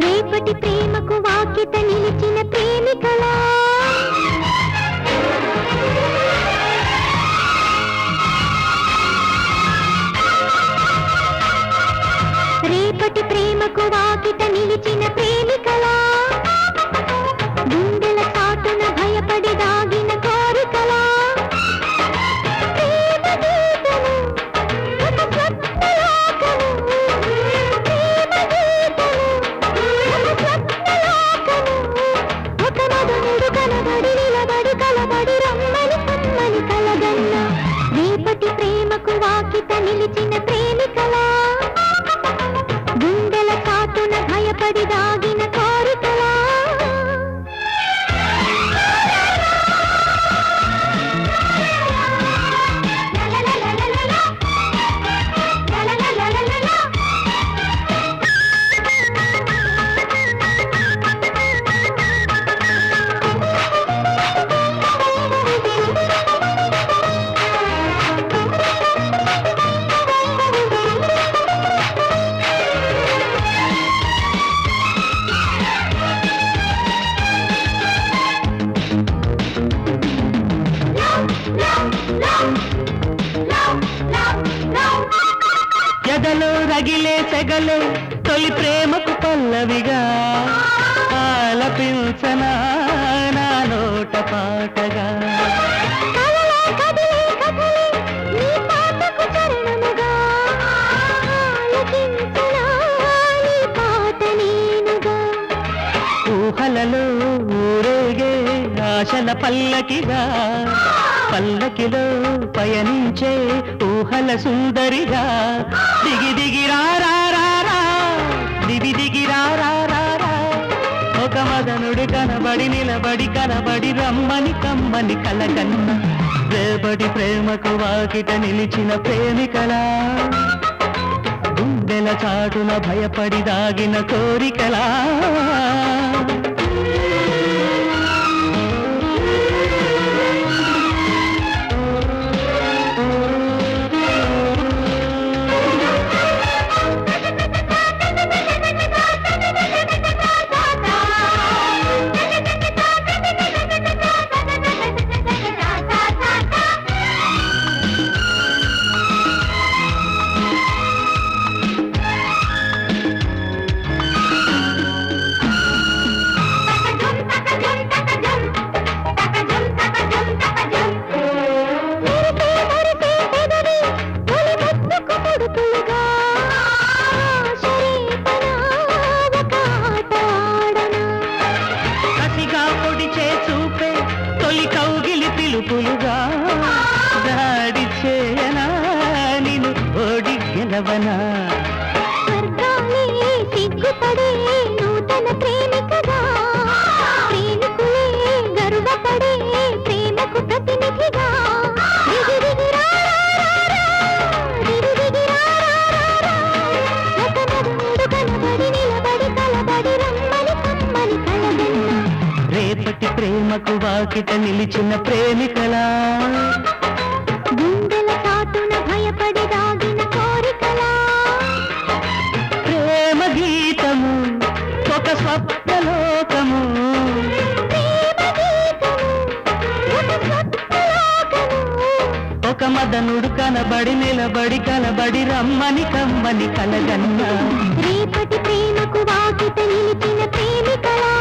రేపటి ప్రేమకు వాకిట నిలిచిన ప్రేమికలా. రేపటి ప్రేమకు వాకిట వాకిట ఎదలో రగిలే సెగలే తొలి ప్రేమకు పల్లవిగా. ఆలపించనా నా నోట పాటగా. ఊహలలో ఊరేగే ఆశల పల్లకిగా పల్లకిలో పయనించే ఊహల సుందరిగా. దిగి దిగి రారా దిగి దిగి రారా ఒక మదనుడు కనబడి నిలబడి కనబడి రమ్మని కమ్మని కలకన్న రేపటి ప్రేమకు వాకిట నిలిచిన ప్రేమికలా. గుండెల చాటున భయపడి దాగిన కోరికలా. కౌగిలి దాడి చేయనా? నిను ఓడి గెలవనా? సిగ్గుపడే నూతన ప్రేమ వాకిట నిలిచిన ప్రేమికలా. గుండెల చాటున భయపడి దాగిన కోరికలా. ప్రేమ గీతము, ఒక స్వప్నలోకము. ఒక మదనుడు కనబడి నిలబడి కనబడి రమ్మని కమ్మని కలగన్నా. రేపటి ప్రేమకు వాకిట నిలిచిన ప్రేమికలా.